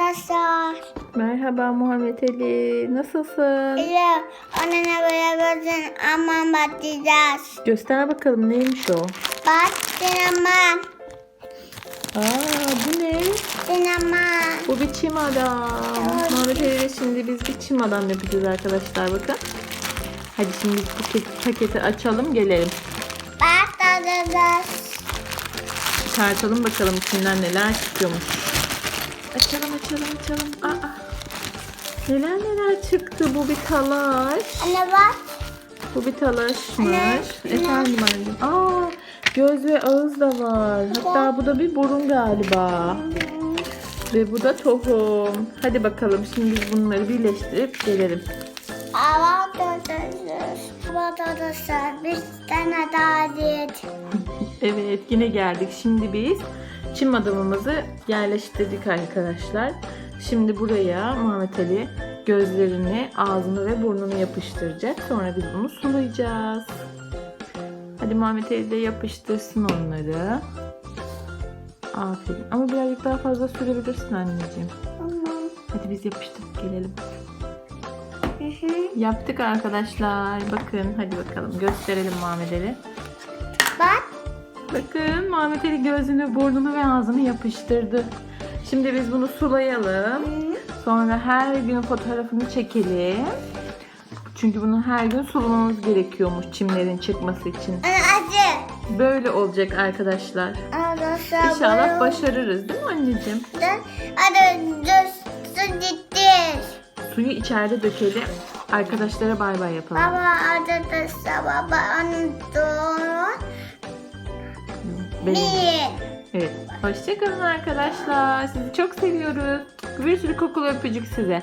arkadaşlar. Merhaba Muhammed Ali. Nasılsın? İle onunla beraber aman bakacağız. Göster bakalım neymiş o? Bak sinema. Aa bu ne? Sinema. Bu bir çim adam. Muhammed Ali şimdi biz bir çim adam yapacağız arkadaşlar bakın. Hadi şimdi biz bu paket- paketi açalım gelelim. Bak arkadaşlar. Çıkartalım bakalım içinden neler çıkıyormuş. Açalım açalım açalım. Aa, neler neler çıktı bu bir talaş. Anne bak. Bu bir talaşmış. Anne, Efendim anneciğim. Aa göz ve ağız da var. Hatta bu da bir burun galiba. Ve bu da tohum. Hadi bakalım şimdi biz bunları birleştirip gelelim. Arkadaşlar. Bir tane daha diyet. Evet yine geldik. Şimdi biz çim adamımızı yerleştirdik arkadaşlar. Şimdi buraya Muhammed Ali gözlerini, ağzını ve burnunu yapıştıracak. Sonra biz bunu sulayacağız. Hadi Muhammed Ali de yapıştırsın onları. Aferin. Ama birazcık daha fazla sürebilirsin anneciğim. Tamam. Hadi biz yapıştırıp gelelim. Hı hı. Yaptık arkadaşlar. Bakın hadi bakalım gösterelim Muhammed Ali. Bak. Bakın Muhammed Ali gözünü, burnunu ve ağzını yapıştırdı. Şimdi biz bunu sulayalım. Sonra her gün fotoğrafını çekelim. Çünkü bunu her gün sulamamız gerekiyormuş çimlerin çıkması için. Acı. Böyle olacak arkadaşlar. Arkadaşlar. İnşallah başarırız değil mi anneciğim? Hadi. Su gitti. Suyu içeride dökelim. Arkadaşlara bay bay yapalım. Baba arkadaşlar baba doğru. Benim. Evet. Hoşçakalın arkadaşlar. Sizi çok seviyoruz. Bir sürü kokulu öpücük size.